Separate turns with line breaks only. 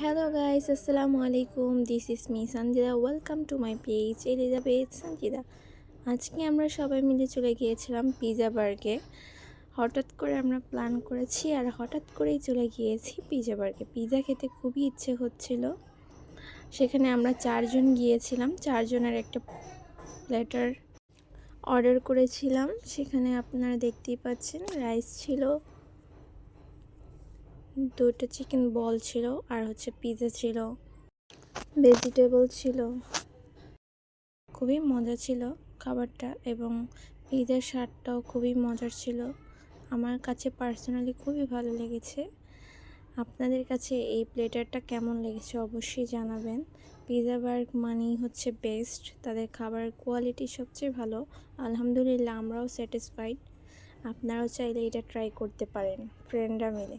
Hello guys আসসালামু আলাইকুম this is me Sanjida welcome to my page Elizabeth Sanjida আজকে আমরা সবাই মিলে চলে গিয়েছিলাম পিজা বার্গে হঠাৎ করে আমরা প্ল্যান করেছি আর হঠাৎ করেই চলে গিয়েছি পিজা বার্গে পিজা খেতে খুবই ইচ্ছে হচ্ছিল। সেখানে আমরা চারজন গিয়েছিলাম। চারজনের একটা প্লেটার অর্ডার করেছিলাম। সেখানে আপনারা দেখতেই পাচ্ছেন রাইস ছিল দুটো চিকেন বল ছিল আর হচ্ছে পিৎজা ছিল ভেজিটেবল ছিল। খুবই মজা ছিল খাবারটা এবং পিৎজার স্বাদটাও খুবই মজার ছিল। আমার কাছে পার্সোনালি খুবই ভালো লেগেছে। আপনাদের কাছে এই প্লেটারটা কেমন লেগেছে অবশ্যই জানাবেন। পিৎজা বার্গ মানেই হচ্ছে বেস্ট তাদের খাবারের কোয়ালিটি সবচেয়ে ভালো। আলহামদুলিল্লাহ আমরাও স্যাটিসফাইড আপনারাও চাইলে এটা ট্রাই করতে পারেন ফ্রেন্ডরা মিলে।